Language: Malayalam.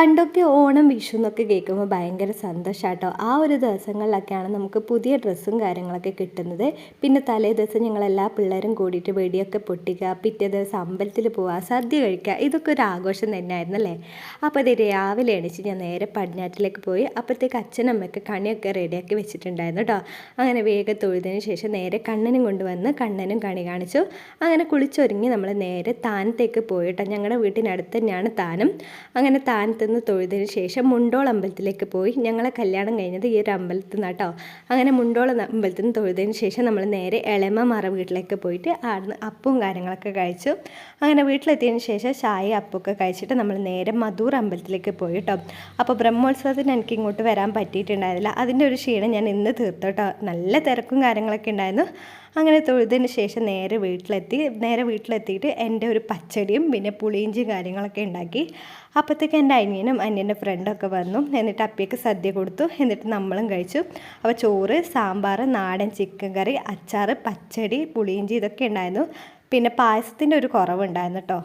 പണ്ടൊക്കെ ഓണം വിഷു എന്നൊക്കെ കേൾക്കുമ്പോൾ ഭയങ്കര സന്തോഷാട്ടോ. ആ ഒരു ദിവസങ്ങളിലൊക്കെയാണ് നമുക്ക് പുതിയ ഡ്രസ്സും കാര്യങ്ങളൊക്കെ കിട്ടുന്നത്. പിന്നെ തലേ ദിവസം ഞങ്ങൾ എല്ലാ പിള്ളേരും കൂടിയിട്ട് വെടിയൊക്കെ പൊട്ടിക്കുക പിറ്റേ ദിവസം അമ്പലത്തിൽ പോവുക സദ്യ കഴിക്കുക ഇതൊക്കെ ഒരു ആഘോഷം തന്നെയായിരുന്നു അല്ലേ? അപ്പോൾ അത് രാവിലെ എണീച്ച് ഞാൻ നേരെ പടിഞ്ഞാറ്റിലേക്ക് പോയി. അപ്പോഴത്തേക്ക് അച്ഛനമ്മയൊക്കെ കണിയൊക്കെ റെഡിയാക്കി വെച്ചിട്ടുണ്ടായിരുന്നു കേട്ടോ. അങ്ങനെ വേഗം തൊഴുതിന് ശേഷം നേരെ കണ്ണനും കൊണ്ടുവന്ന് കണ്ണനും കണി കാണിച്ചു. അങ്ങനെ കുളിച്ചൊരുങ്ങി നമ്മൾ നേരെ താനത്തേക്ക് പോയിട്ടോ ഞങ്ങളുടെ വീട്ടിനടുത്ത് തന്നെയാണ് താനം. അങ്ങനെ താനത്ത് നിന്ന് തൊഴുതിന് ശേഷം മുണ്ടോൾ അമ്പലത്തിലേക്ക് പോയി. ഞങ്ങളെ കല്യാണം കഴിഞ്ഞത് ഈ ഒരു അമ്പലത്തിൽ നിന്ന് കേട്ടോ അങ്ങനെ മുണ്ടോൾ അമ്പലത്തിൽ നിന്ന് തൊഴുതിന് ശേഷം നമ്മൾ നേരെ എളമ മറ വീട്ടിലേക്ക് പോയിട്ട് ആടുന്ന് അപ്പവും കാര്യങ്ങളൊക്കെ കഴിച്ചു. അങ്ങനെ വീട്ടിലെത്തിയതിന് ശേഷം ചായ അപ്പമൊക്കെ കഴിച്ചിട്ട് നമ്മൾ നേരെ മധൂർ അമ്പലത്തിലേക്ക് പോയി കേട്ടോ അപ്പോൾ ബ്രഹ്മോത്സവത്തിന് എനിക്ക് ഇങ്ങോട്ട് വരാൻ പറ്റിയിട്ടുണ്ടായിരുന്നില്ല. അതിന്റെ ഒരു ക്ഷീണം ഞാൻ ഇന്ന് തീർത്തു കേട്ടോ നല്ല തിരക്കും കാര്യങ്ങളൊക്കെ ഉണ്ടായിരുന്നു. അങ്ങനെ തൊഴുതിന് ശേഷം നേരെ വീട്ടിലെത്തി. നേരെ വീട്ടിലെത്തിയിട്ട് എന്റെ ഒരു പച്ചടിയും പിന്നെ പുളിയിഞ്ചിയും കാര്യങ്ങളൊക്കെ ഉണ്ടാക്കി. അപ്പോഴത്തേക്ക് എന്റെ അനിയനും അനിയന്റെ ഫ്രണ്ടൊക്കെ വന്നു. എന്നിട്ട് അപ്പിയൊക്കെ സദ്യ കൊടുത്തു. എന്നിട്ട് നമ്മളും കഴിച്ചു. അപ്പോൾ ചോറ് സാമ്പാർ നാടൻ ചിക്കൻ കറി അച്ചാർ പച്ചടി പുളിയിഞ്ചി ഇതൊക്കെ ഉണ്ടായിരുന്നു. പിന്നെ പായസത്തിന്റെ ഒരു കുറവുണ്ടായിരുന്നു കേട്ടോ